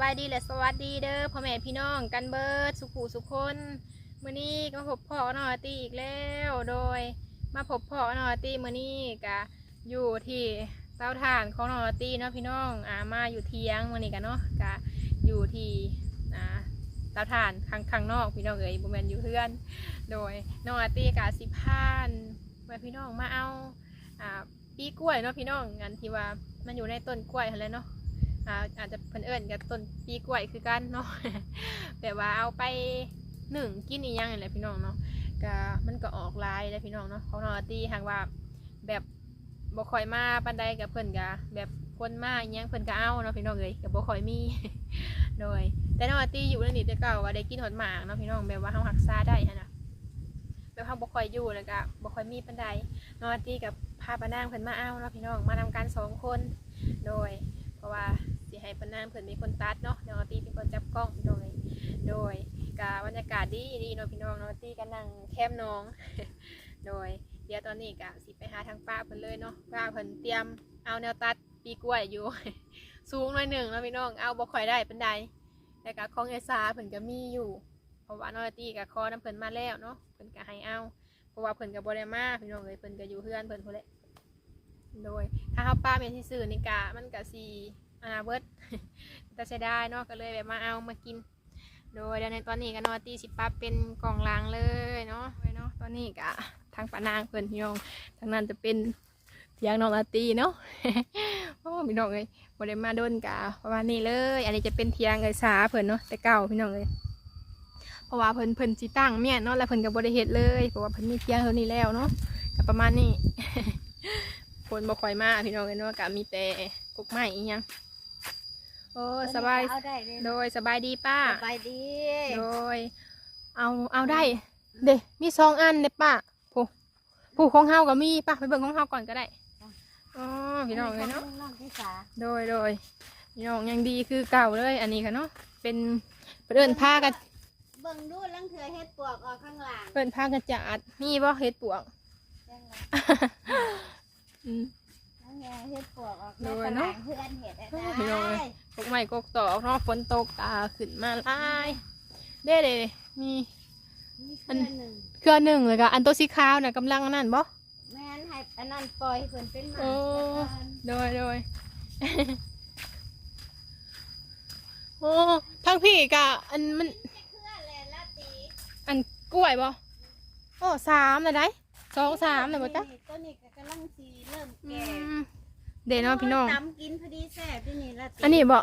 บายดีและสวัสดีเด้อพ่อแม่พี่น้องกันเบิดสุขูสุขคนมื้อนี้ก็พบพ่อน้อร์ตีอีกแล้วโดย มาพบพ่อน้อร์ตีมื้อนี้ก็อยู่ที่เตาถ่านของนอร์ตีเนาะพี่น้องอ่ามาอยู่เทียงมื้อนี้กันเนาะก็อยู่ที่อ่าเตาถ่านข้างข้างนอกพี่น้องเอ๋ยบ่แม่นอยู่เพื่อน โดยนอร์ตี้กาสิพานม่พี่น้องมาเอาอ่าปีกล้วยเนาะพี่น้องงานที่ว่ามันอยู่ในต้นกล้วยหั่นแหล้วเนาะ อาอาจจะเพิ่นเอิ้นกับต้นปีกล้วยคือกันเนาะแบบว่าเอาไปหนึ่งกินอีหยังนี่แหละพี่น้องเนาะก็มันก็ออกลายแล้วพี่น้องเนาะของนอตีหากว่าแบบบ่คอยมาปานใดกับเพิ่นก็แบบคนมาอีหยังเพิ่นก็เอาเนาะพี่น้องเอ้ยก็บ่คอยมีโดย แต่นอตีอยู่นั่นนี่แต่เก่าว่าได้กินหอดหมากเนาะพี่น้องแบบว่าเฮาหักษาได้หั่นะแบบเขาบ่คอยอยู่แล้วก็บ่คอยมีปันใดนอนตีกับพาปานางเพิ่นมาเอาเนาะพี่น้องมานำกันสองคน โดย เพราะว่า ให้ปานางเพิ่นมีคนตัดเนาะนอนตีเป็นคนจับกล้องโดย โดยกาบรรยากาศดีดีเนาะพี่น้องนอนตีก็นั่งแคมน้อง โดย เดี๋ยวตอนนี้ก็สิไปหาทางป้าเพิ่นเลยเนาะป้าเพิ่นเตรียมเอาแนวตัดปีกล้วยอยู่ สูงหน่อยหนึ่งเนาะพี่น้องเอาบ่ค่อยได้เปานใดแต่ก็ของเอซาเพิ่นก็มีอยู่ เพราะว่านอตีกับคอน้ำเพิ่นมาแล้วเนาะเพิ่นก็ให้เอาเพราะว่าเพิ่นก็บ่ได้มาพี่น้องเอ้ยเพิ่นก็อยู่เฮือนเพิ่นพุ่นแหละโดยถ้าเฮาป้าเป็นที่ซื้อนี่กะมันก็สิ อาเบิดแต่เสียดายเนาะก็เลยแบบมาเอามากิน โดยเดี๋ยวในตอนนี้ก็นอตีสิปับเป็นกล่องลางเลยเนาะไว้เนาะตอนนี้ก็ทางปานางเพิ่นพี่น้องทางนั้นจะเป็นเถียงน้องอาตีเนาะโอ้พี่น้องเอ้ยบ่ได้มาโดนกะประมาณนี้เลย อันนี้จะเป็นเถียงเอ้ยสาเพิ่อนเนาะแต่เก่าพี่น้องเอ้ยเพราะว่าเพิ่นเพิ่นสิตั้งเมียเนาะแล้วเพิ่นก็บ่ได้เฮ็ดเลยเพราะว่าเพิ่นมีเที่ยงเท่านี้แล้วเนาะก็ประมาณนี้คนบ่ค่อยมาพี่น้องเอ้ยเนาะก็มีแต่กกไม้อีหยัง โอ้สบายเอาได้เลยโดยสบายดีป้า สบายดีโดย เอาเอาได้ เด้มีสองอันเด้ป้าผู้ผู้ของเฮาก็มีป้าไปเบิ่งของเฮาก่อนก็ได้อ๋อพี่น้องเอ้ยเนาะน้องที่สาโดยโดยพี่น้องยังดีคือเก่าเลย อันนี้ค่ะเนาะเป็นเพิ่นผ้ากันเบิ่งดูลังเถือเฮ็ดปวกออกข้างหลังเพิ่นผ้ากระจาดมีบ่เฮ็ดปวกจังหวะอืม ลังเถือเฮ็ดปวกออกโดยข้างหเนาะลังเพื่อนเฮ็ดได้พี่น้องเอ้ยพวกไม้กกตอกเนาะฝนตกตาขึ้นมาหลายเด้เด้มีมีเครื่องหนึ่งเครือหนึ่งเลยก็อันตัวสีขาวน่ะกำลังอันนั่นบ่แม่นให้อันนั้นปล่อยเพิ่นเป็นหมาโอ้โดยโดยโอ้ทั้งพี่กะอันมันเครื่องแหละละตีอันกล้วยบ่โอ้สามเลยได้สองสามเลยบ่จ๊ะตัวนี้ก็กำ ลังสิเริ่มอืแก่มเด้เนาะพี่น้อง ตำกินพอดีแซ่บที่นี่ละตีอันนี้บ่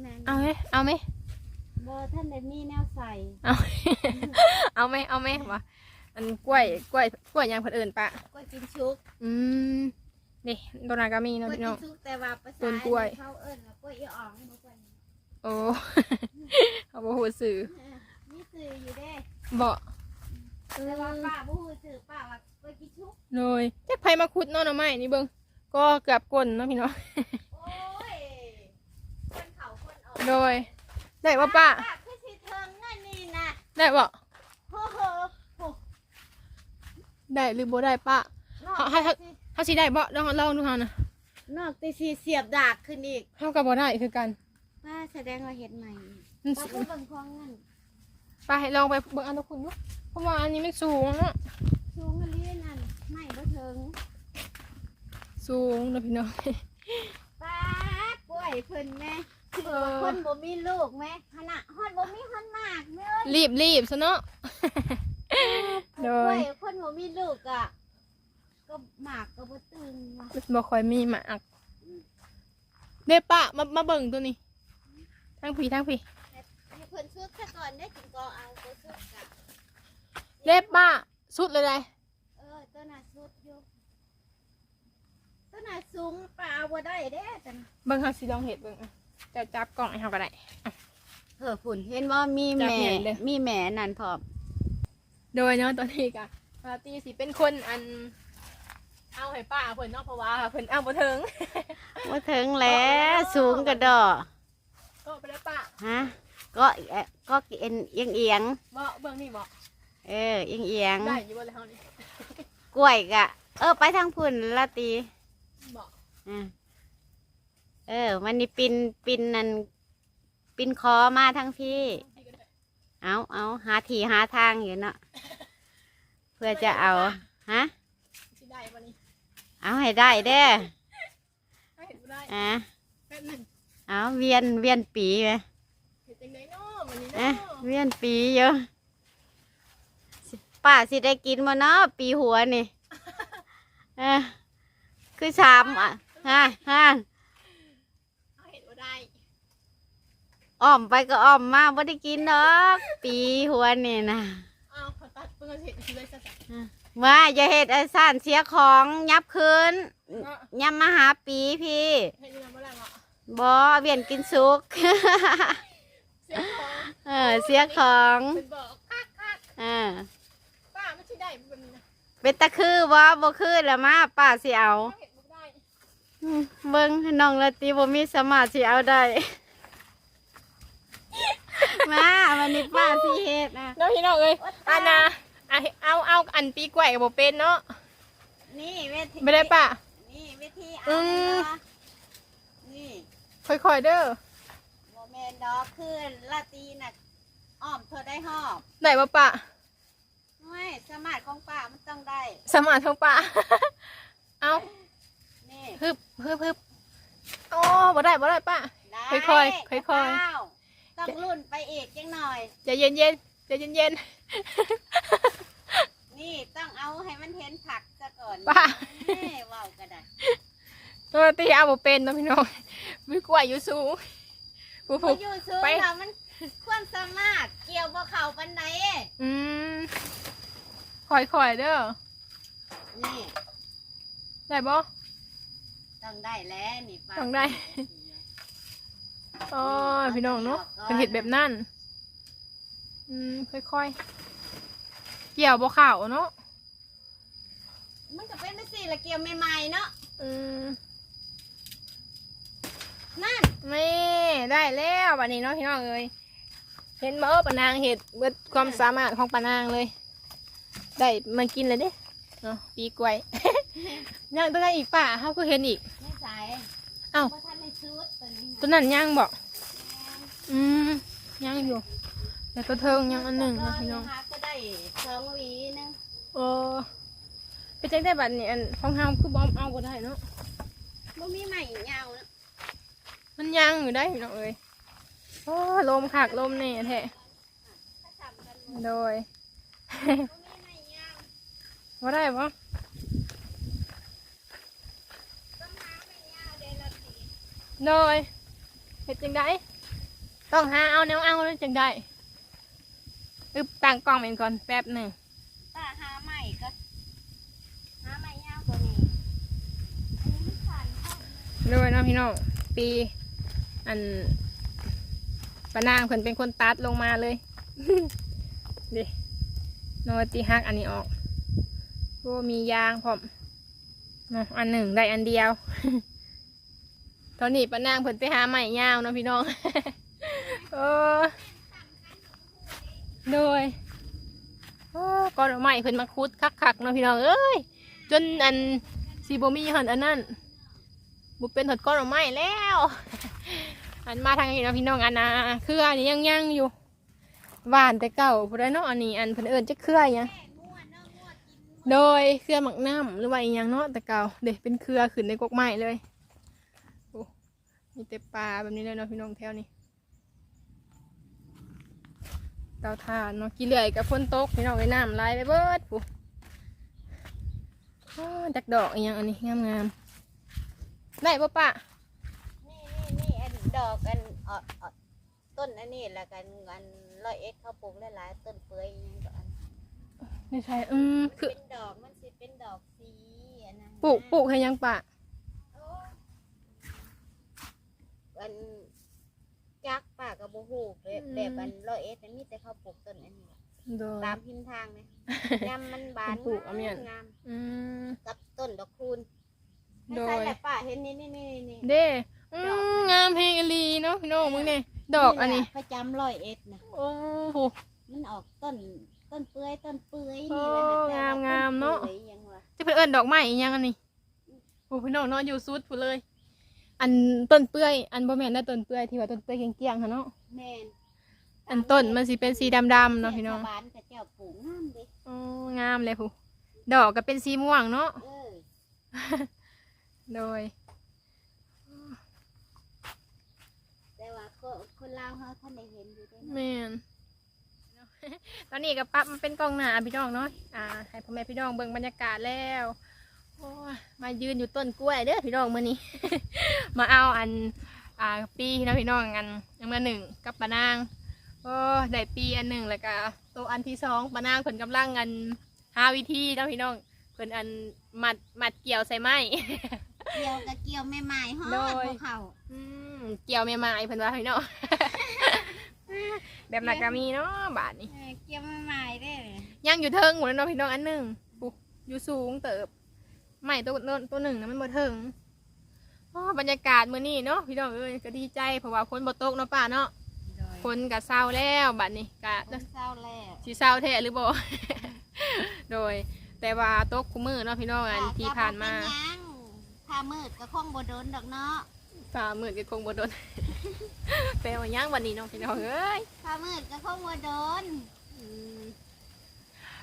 แม่นเอาไหมเอาไหมบ่ท่านได้มีแนวใส่เอาเอาไหมเอาไหมวะอันกล้วยกล้วยกล้วยหยังเพิ่นเอิ้นปะ ก็กินชุกอืมนี่ตัวนั้นก็มีก็เนาะพี่กิน้อนง ชุกแต่ว่าภาษาต้นกล้วย เขาเอิ้นว่ากล้วยอีอ๋องบ่กล้วยโอ้ เอาบ่ฮู้สื่อมีสื่ออยู่เด้ บ่แต่ว่าป้าบ่ฮู้สื่อป้าว่าไปกินชุก เลยจักไผมาขุดเนาะหน่อไม้นี่เบิ่งก็เกือบก้นเนาะพี่น้องโอ้ยคนเขาคนออกโดยได้บ่ป้าป้าคือสิเทิงนั่นนี่นะได้บ่โอ้โหโหได้หรือบ่ได้ป้านอกให้ให้เฮาสิได้บ่ลองลองดูเฮานะนอกแต่สิเสียบดากขึ้นอีกเฮาก็บ่ได้คือกันป้าแสดงว่าเฮ็ดใหม่มันป้าสิก็เบิ่งของนั่นไปลองไปเบิ่งอันตะคุณดูเพราะว่าอันนี้มันสูงเนาะ สูงอันนี้นั่นไม่บ่ถึง สูงเนาะพี่น้องป้ากล้วยเพิ่นแม่คือว่าคนบ่มีลูกแม่ขนาดฮอดบ่มีฮอดมากเด้อรีบรีบซะเนาะโดกล้ยวยคนบ่มีลูกอะก็หมากก็บ่ตึงว่ะบ่ค่อยมีหมากเด้ป้ามามาเบิ่งตัวนี้ทั้งพี่ทั้งพี่ให้เพิ่นชุดซะก่อนได้ถึงก็เอาไปชุดกะเด้ป้าสุดเลยได้เออตัวน่ะชุดอยู่ตัวน่ะสู งปลาบ่ได้เด้จังเบิ่งเฮาสิลองเฮ็ดเบิ่งอะจะจับกล่องให้เฮาก็ได้ เออฝุ่นเห็นว่ามีจับแม่ใหญ่เลย มีแม่นั่นพร้อมโดยเนาะตอนนี้ก็ปาร์ตี้สิเป็นคนอัน เอาให้ป้าเพิ่นเนาะเพราะว่าเพิ่นเอาบ่ถึงว่าถึงแล้วสูงกระดอก็ไปแล้วป้าฮะก็เอ่อก็เอ็นเอียงเอียงบ่เบิ่งนี่บ่ๆเออเอียงเอียงได้อยู่บ่แล้วเฮานี่กล้วยกะ เออไปทางพุ่นละตีบ่ อะเออมันนี่ปินปินนั่นปินคอมาทั้งพี่ เอาเอาหาทีหาทางอยู่เนาะเพื่อจะเอาฮะสิได้บ่นี่เอาให้ได้เด้อถ้าเห็นบ่ได้อะแป๊บหนึงเอาเวียนเวียนปีไหมเห็นจังไดเนาะมันนี่เอ๊ะเนาะเวียนปีเยอะสิป้าสิได้กินมาเนาะปีหัวนี่เออคือชามอะ ฮะฮะถ้าเห็นบ่ได้อ้อมไปก็อ้อมมาไม่ได้กินดอก ปีหัวนี่นะอ้าวขอตัดเพิ่นเห็นสิเลยซะจ้ะว่าอย่าเห็ดไอ้ซ่านเสียของยับคืนเนาะยับมาหาปีพี่เห็นยังบ่ได้เนาะบอเวียนกินสุก เสียงของเออเสียของเพิ่นบอกคักคักเออๆป้ามันสิได้แบบนี้นะเป็นตะคือบ่บ่คือแล้วมาป้าสิเอาถ้าเห็นบ่ได้อืม เบิ่งน้องละตีบ่มีสมาธิเอาได้ มาวันนี้ป้าสิเฮ็ดนะเนาะพี่น้องเอ้ยอันน่ะอะเอาเอาอันปีกล้วยก็บ่เป็นเนาะนี่เวทีไม่ได้ป่ะนี่เวทีอืเอามเลยนะนี่ค่อยๆเด้อโมเมนดอกคือละตีน่ะอ้อมเธอได้หอบได้บ่ป่ะไม่สมาธิของป้ามันต้องได้ สมาธิของป่ะเอานี่ ฮึบฮึบฮึบโอ้บ่ได้บ่ได้ป่ะได้ค่อยๆค่อยๆ เก้าต้องรุ่นไปอีกจังหน่อย ใจเย็นๆใจเย็นนี่ต้องเอาให้มันเห็นผักซะก่อนๆป้านี่ว้าวก็ได้ตัวตีเอาบ่เป็นเนาะพี่น้องมีกล้วยอยู่สูงผู้พผูอกอยู่ซื้อไป เรามันความสามารถเกี่ยวบ่เข่าปันไหนอืมค่อยๆเด้อนี่ได้บ่ ต้องได้แล้วนี่ป้าต้องได้ อ๋อพี่น้องเนาะเป็นเห็ดแบบนั้นอืมค่อยๆ เกี่ยวบ่ข่าวเนาะมันก็เป็นไปสิละเกี่ยวใหม่ๆเนาะอืมนั่นไม่ได้แล้วบัดนี้เนาะพี่น้องเอ้ยเห็นบ่ปะนางเห็ดเบิดความสามารถของปะนางเลย ได้มากินเลยเด้เนาะปีกล้วย ย่างตัวนั้นอีกป่ะเขาก็เห็นอีก ไม่ใส่เอ้า เพราะท่านในชุดตัวนี้ตัวนั้นย่างบอกอืมย่างอยู่แต่ตัวเทิงย่างอันหนึ่งนะพี่น้องก็ได้สองหวีหนึงโอ้ไปแจ้งได้บัตรนี่อันของเฮาคือบอมเอาก็ได้เนาะ บ่มีใหม่ยาวนะมันย่างอยู่ได้พี่น้องเอ้ยโอ้ลมขากลมแน่แท้ถ้าทำกันโดย บ่มีใหม่ยาว ว่าได้ปะ ต้องหาใหม่ยาวเดยวละสี โดยเห็ดจังได้ต้องหาเอาแนวเอาแล้วจังได้อึบตั้งกล้องเป็นก่อนแป๊บหนึ่งตาหาใหม่ก็หาใหม่ยาวกว่านี้อันนี้มันผ่านเข้าโดยเนาะพี่น้องปี อันปะนางเพิ่นเป็นคนตัดลงมาเลย ดิโนตีฮักอันนี้ออกโอ้มียางพร้อมเนาะอันหนึ่งได้อันเดียว ตอนนี้ปะนางเพิ่นไปหาใหม่ยาวเนาะพี่น้อง เออโดยโอ้ก้อนใหม่เพิ่นมาคุดคักๆเนาะพี่น้องเอ้ยจนอันซีโบมีหันอันนั้นบุเป็นถดก้อนไม้แล้ว อันมาทางนี้เนาะพี่น้องอันนะเครืออันนี้ยังยังอยู่หวานแต่เก่าพอได้เนาะอันนี้อันเพิ่นเอิญจะเครือหยังโดยเครือหมักน้ำหรือว่าอีหยังเนาะแต่เก่าเด็กเป็นเครือขึ้นในกกไม้เลย มีแต่ปลาแบบนี้เลยเนาะพี่น้องแถวนี้เตาถ่านเนาะกี่เหลื่อยกับฝนตกพี่น้องไอ้น้ำไหลายไปเบิดปุ๊จักดอกอีหยังอันนี้งามงามๆได้ปะปะนี่นี่นี่อันดอกอันเอ่อเอ่อต้นอันนี้แล้วกันอันร้อยเอ็ดเขาปลูกหลายๆต้นเปื่อยอิหยังก็อันไม่ใช่อืมคือเป็นดอกมันสิเป็นดอกสีอันนั้นปลูกปลูกให้ยังปะ โอ้ อันจักป่ากับบูฮูแบบแบบอันร้อยเอ็ดมันมีแต่เขาปลูกต้นอันนี้โดย ตามพินทางเลยยำมันบานปลูกเอาเนี่ย งามอืม กับต้นดอกคูณไม่โดยใช่แหละป่าเห็นนี่นี่นี่นี่เด้อืมงามเพลงอหลีเนาะพี่น้องมึงเนี่ยดอกอันนี้ แหละประจำร้อยเอ็ดนะโอ้โห มันออกต้นต้นเปื่อยต้นเปื่อยโอ้นี่แหละงามงามเนาะ ต้ปื่อยยังวะจะเป็นเอิญดอกไม้อีกยังอันนี้โอ้พี่น้องเนอนอยู่ซุดผู้เลย อันต้นเปื่อย อันบ่แม่นได้ต้นเปื่อยที่ว่าต้นเปื่อยเกลี้ยงๆค่ะเนาะแม่นอันต้นมันสิเป็นสีดำๆเนาะพี่น้องชวบ้านกับเจ้าปลูกงามเด้อ๋องามเลยผู้ดอกก็เป็นสีม่วงเนาะเออโดย แต่ว่าก็คนลาวเขาท่านได้เห็นอยู่เด้แม่นตอนนี้ก็ปรับมาเป็นกล้องหน้าพี่น้องเนาะอ่าให้พ่อแม่พี่น้องเบิ่งบรรยากาศแล้วโอ้ย มายืนอยู่ต้นกล้วยเด้อพี่น้องมื้อนี้ มาเอาอันอ่าปีนะพี่น้องอันยังมาหนึ่งกับปะนางโอ้ได้ปีอันหนึ่งแล้วก็ตัวอันที่สองปะนางเพิ่นกำลังอันหาวิธีนะพี่น้องเพิ่นอันมัดมัดเกี่ยวใส่ไม้ เกี่ยวกับเกี่ยวแม่ไม้ฮอดโดยพวกเขาอืมเกี่ยวแม่ไม้เพิ่นว่าพี่น้อง แบบนักก็มีเนาะบาทนี้ เออเกี่ยวแม่ไม้เด้ยังอยู่เทิงหมดแล้วเนาะพี่น้องอันหนึ่งปุ๊อยู่สูงเติบ ไม่ตัวตัวตัวหนึ่งนะมันบ่เทิงอ๋อบรรยากาศมื้อนี้เนาะพี่น้องเอ้ยก็ดีใจเพราะว่าฝนบ่ตกเนาะป้าเนาะโดยฝนก็เศร้าแล้วบัดนี้ก็คนเศร้าแล้วสิเศร้าแท้หรือบ่โดย แต่ว่าตกคุมือเนาะพี่น้องอันที่ผ่านมาก็บ่เป็นหยังถ้ามืดก็คงบ่โดนดอกเนาะฝ่ามือก็คงบ่โดนแต่ว่ายังวันนี้เนาะพี่น้องเอ้ยถ้ามืดก็คงบ่โดนอืม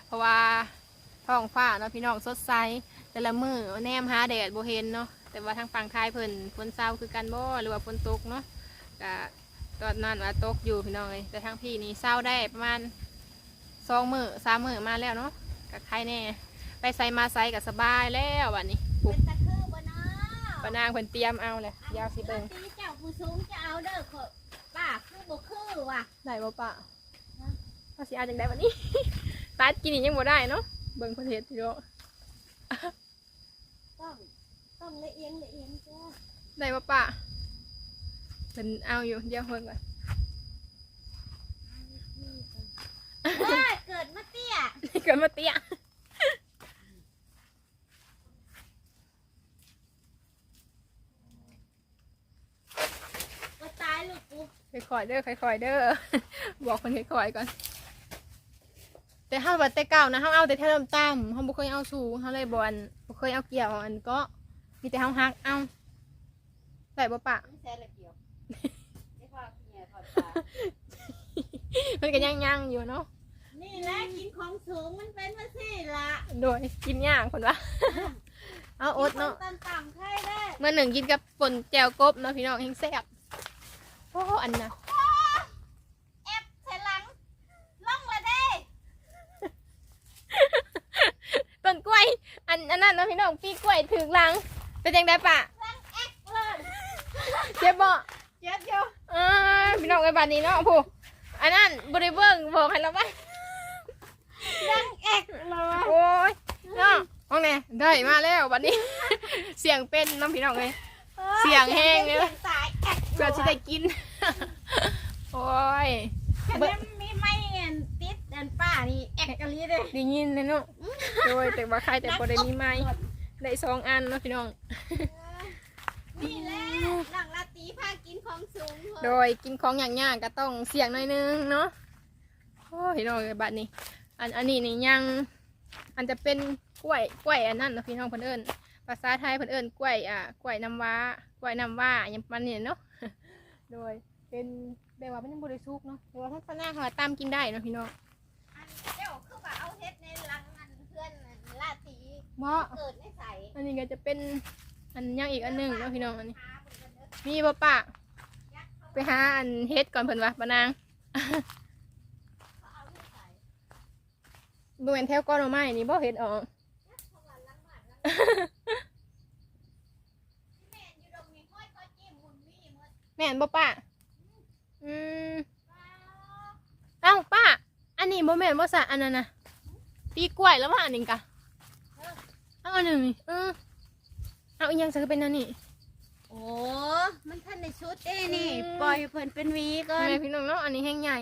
เพราะว่าท้องฟ้าเนาะพี่น้องสดใส แต่ละมือแนมหาแดดบ่เห็นเนาะแต่ว่าทางฝั่งไทยเพิ่นฝนเศร้าคือกันบ่หรือว่าฝนตกเนาะก็ตอนนั้นว่าตกอยู่พี่น้องเลยแต่ทางพี่นี่เศร้าได้ประมาณสองมือสามมือมาแล้วเนาะกับใครแน่ ไปใส่มาใส่กับสบายแล้ววันนี้ปุ๊เป็นตะคือบ่เนาะปะนางเพิ่นเตรียมเอาเลยยาวสิเบิ่งตีเจ้าผู้สูงจะเอาเด้อขอยป้าคือบ่คือว่ะได้บ่ปะภาษีอาจังได้วันนี้ตัดกินอีกยังบ่ได้เนาะเบิ่งเพิ่นเฮ็ดพี่น้อง ต้องต้องละเอียงละเอียงจ้าได้บ่ปะเพิ่นเอาอยู่เดี๋ยวเพิ่นก่อนเอ้ยเกิดมาเตี้ยเกิดมาเตี้ยก็ตายลูกกูค่อยๆเด้อค่อยๆเด้อบอกคนค่อยๆก่อน แต่เฮาบัดแต่เก่านะเฮาเอาแต่แค่ต่ำๆเฮาบ่เคยเอาสูงเฮาเลยบ่อันบ่เคยเอาเกี่ยวอันก็มีแต่เฮาฮักเอาได้บ่ปะไม่ใช่ละเกี่ยวไม่พอเนี่ยพอตามันก็ยังยังๆอยู่เนาะนี่แหละกินของสูงมันเป็นมาสิละโดยกินย่างคนว่าเอาอดเนาะกิของต่ำๆใครได้เมื่อหนึ่งกินกับป่นแจวกบเนาะพี่น้องแห้งแซ่บโอ้อันน่ะ แอบใส่หลังล่องละเด้ ต้นกล้วย อันอันนั้นเนาะพี่น้องปีกล้วยถึงหลังเป็นยังไงปะลังแอกเลยเจ็บบ่เจ็บอยู่อ่าพี่น้องไอ้บ้านนี้เนาะผู้อันนั้นบริเบิงบอกให้เราไปลังแอกเลยโอ้ยเนาะห้องไหนได้มาแล้วบัดนี้ เสียงเป็นน้ำพี่น้องเลยเสียงแห้งเลยสายแอกเพื่อจะได้กิน โอ้ยแค่นี้มีไม่เงินติดอันป้านี่แอกอะไรเลยไดียินเลยเนาะ โดยแต่ว่าใครแต่บ่ได้มีไม้ได้สองอันเนาะพี่น้อง นี่แหละหลังลาตีพากินของสูงโดยกินของอย่างยากก็ต้องเสี่ยงหน่อยนึงเนาะโอ้ยน้องเลยบัดนี้ อันอันนี้นี่ยัง อันจะเป็นกล้วยกล้วยอันนั้นเนาะพี่น้องเพิ่นเอิ้นภาษาไทยเพิ่นเอิ้นกล้วยอ่ากล้วยน้ำว้ากล้วยน้ำว้าอย่างประมันนี่เนาะโดยเป็นแบบว่ามันยังบริสุกเนาะแต่ว่าถ้าปานหน้าเขาตามกินได้เนาะพี่น้องอันเจ้าคือว่าเอาเฮ็ดในหลังอันเพื่อนอันลาตี เพราะเกิดไม่ใส่อันนี้ก็จะเป็นอันยังอีกอันหนึ่งเนาะพี่น้องอันนี้หาบนกันเด้อมีบ่ปะยัดเข้าไปหาอันเฮ็ดก่อนเพิ่นว่าปานางเขาเอาไม่ใส่บ่แม่นแถวก้อนหน่อไม้นี่บ่เฮ็ดออกยัดเข้ามาหลังบ้านหลังบ้านแม่อยู่ตรงนี้ค่อยค่อยจิ้มหุ่นวี่หมดแม่นบ่ปะอืมว้าวเอ้าป้า อันนี้บ่แม่นบ่ซะอันนั้นน่ะปีกล้วยแล้วว่าอันนี้กะ เอาอันหนึงนี่เออเอาอีหยังซะก็เป็นอันนี้โอ้มันท่านในชุดเด้นี่อืมปล่อยเพิ่นเป็นหวีก่อนแม่พี่น้องเนาะอันนี้แห้งใหญ่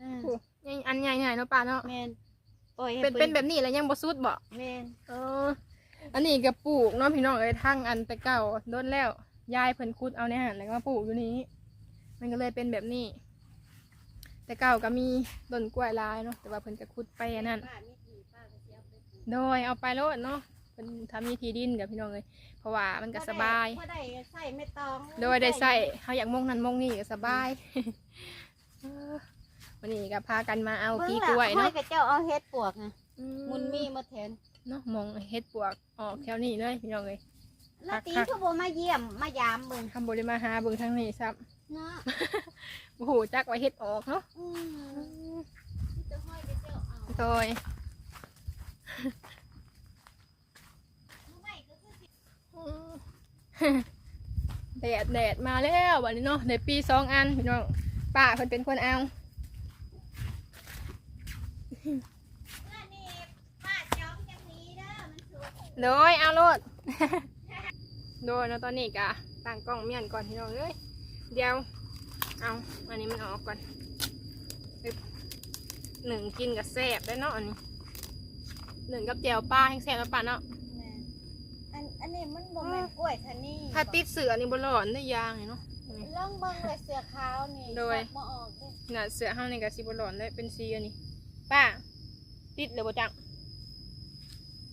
อืมโอ้ใหญ่อันใหญ่ๆเนาะป้าเนาะแม่นปล่อยให้เป็นเป็นแบบนี้แล้วยังบ่สุดบ่แม่นเออ อันนี้ก็ปลูกเนาะพี่น้องเอ้ยทั้งอันแต่เก่าโดนแล้วยายเพิ่นขุดเอาในหันแล้วก็มาปลูกอยู่นี้ มันก็เลยเป็นแบบนี้ แต่เก่าก็มีต้นกล้วยลายเนาะแต่ว่าเพิ่นก็ขุดไปอันนั้น ป้ามีที่ป้าก็สิเอาไปปลูก โดยเอาไปโลดเนาะเพิ่นเป็นทำมีที่ดินกับพี่น้องเลยเพราะว่ามันก็สบายบ่ได้ใส่ไม่ต้องโดยได้ใส่เขาอยากมงนั้นมงนี่ก็สบายเออวันนี้ก็พากันมาเอาปีกล้วยเนาะเนาะกับเจ้าเอาเฮ็ดปวกนะอืมุนมีมาแทนเนาะมองเฮ็ดปวกออกแถวนี้เลยพี่น้องเลยแล้วตีคือบ่มาเยี่ยมมายามเบิ่งทำบริมาหาเบิ่งทางนี้ซับเนาะโอ้โหจักไว้เฮ็ดออกเนาะอืมจะห้อยกับเจ้าเอาโดย ไม่ก็คือสิ แดดแดดมาแล้ววันนี้เนาะในปีสองอันพี่น้องป้าเพิ่นเป็นคนเอาเด้อมันสวยโดยเอาโลดโดยเนาะตอนนี้กะตั้งกล้องเมียนก่อนพี่น้องเอ้ยเดี๋ยวเอาอันนี้มันออกก่อนหนึ่งกินกับแซ่บได้เนาะอันนี้หนึ่งกับแจวปลาแห้งแซ่บแล้วป่าเนาะ นอันนี้มันบ่แม่นกล้วยทะนี่ถ้าติดเสือนี่บหลอนได้ยางนี่เนาะนี่ลองเบิ่งเลยเสือขาวนี่โดยสับบ่ออกเด้อน่ะเสือห้านี่กับสิบหลอนได้เป็นสีอันนี้ป้า ติดเลยบ่จัง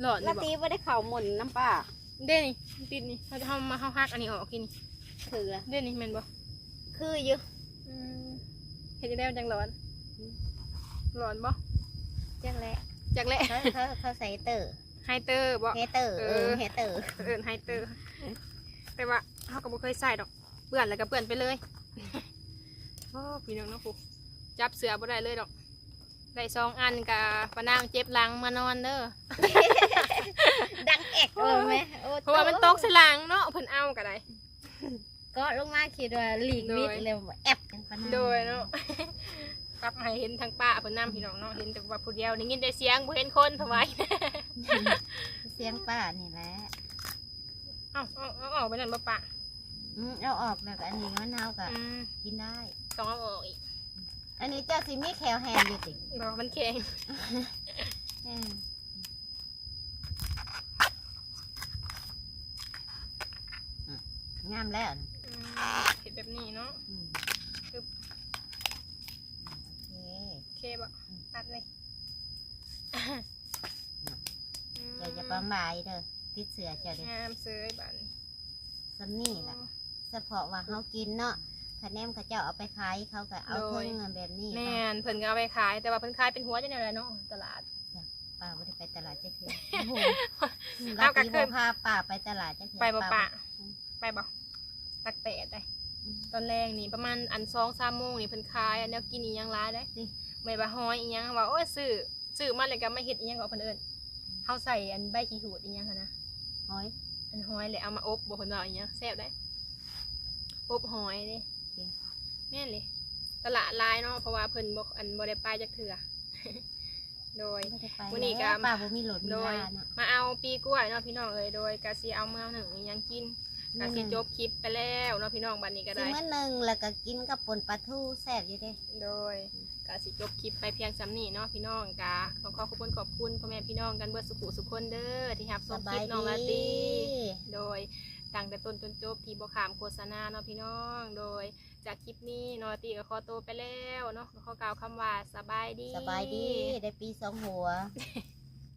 หลอนแล้นี่วบ่ตีบ่ได้เข้าหมุนน้ำป้าเด้นี่ติดนี่เราจะทำมาเข้าฮักอันนี้ออกกินคือละเด้นี่แม่นบ่คืออยู่อืมเห็นจะได้มันจังหลอนหลอนบ่จังแหละจักแหละเขาเขาเขาใส่เตอร์ ไฮเตอร์บ่ เฮเตอร์เอเอออ เฮเตอร์ เอินไฮเตอร์ แต่ว่าเขาก็บ่เคยใส่ดอกเปื่อนแล้วก็เปื่อนไปเลยโอ้พี่น้องเนาะครูจับเสือบ่ได้เลยดอก ได้สองอันกับปะนางเจ็บหลังมานอนเด้อ ดังแอกเออไหมโอ้เพราะว่ามันตกใส่หลังเนาะเพิ่นเอาก็ได้ ก็ลงมาคิดว่าหลีกวิทโดยย์เลยว่าแอบกันปะนะโดยเนาะ กลับมาให้เห็นทางป้าเพิ่นนำพี่น้องเนาะเห็นแต่ว่าผู้เดียวได้ยินแต่เสียงบ่เห็นคนทำไม เสียงป้านี่แหละเอ้าเอาเอาออกไปนั่นบ่ป้าอืมเราออกแล้วก็อันนี้มันเฮาก็อืมกินได้ ต้องเอาออกอีกอันนี้เจ้าสิมีแคลแฮนอยู่ติบอกมันแข็งอืมอืมงามแล้วนะอืมเห็นแบบนี้เนาะ อืมปึ๊บ โอเค โอเคบ่ตัดเลย เจ้าจะประมาทเด้อติดเสือเจ้าเด้องามเสยบัดนสำนี่แหละเฉพาะว่าเขากินเนาะคะแนนเขาเจ้าเอาไปขายเขาก็เอาเพิ่งแบบนี้แม่นเพิ่นก็เอาไปขาย แต่ว่าเพิ่นขายเป็นหัวจังได๋ล่ะเนาะตลาดป้าไม่ได้ไปตลาดจะเคือโอ้โหเอาลักระกเคยพาป้าไปตลาดจะเคือไปบ่ปะอืมไปบ่ตักแปดได้ตอนแรกนี่ประมาณอัน2 3โมงนี่เพิ่นขายอันแนวกินอีหยังหลายได้สิไม่ว่าฮ้อยอีหยังว่าโอ้ยซื้อซื้อมาแล้วก็มาเฮ็ดอีหยังก็เพิ่นเอิ้น เฮาใส่อันใบขี้หูดอีหยังหันนะโอ้ยอันหอยเลยเอามาอบบ่เพิ่นว่าอีหยังแซ่บได้ อบหอยเด้แม่นเลยตลาดหลายเนาะเพราะว่าเพิ่นบ่อันบ่ได้ไปจักเทื่อ โดย ไม่ได้ไปวันนี้ก็ แล้วป้าบ่มีรถมีโดยลาเนาะมาเอาปีกล้วยเนาะพี่น้องเอ้ยโดยกะสิเอาเมื่อหนึ่งอิหยังกินกะสิจบคลิปไปแล้วเนาะพี่น้องบัดนี้ก็สิได้เมื่อหนึ่งแล้วก็กินกับป่นปลาทูแซ่บอยู่เด้ โดย กะสิจบคลิปไปเพียงจำนี้เนาะพี่น้องกะขอขอบคุณขอบคุณพ่อแม่พี่น้องกันเบิดสุขุสุขคนเด้อที่รับชมคลิปน้องดีลาตีโดยตั้งแต่ต้นจนจบที่บอขามโฆษณาเนาะพี่น้อง โดยจากคลิปนี้นอตีก็ขอตัวไปแล้วเนาะขอกล่าวคำว่าสบายดี สบายดีได้ปีสองหัว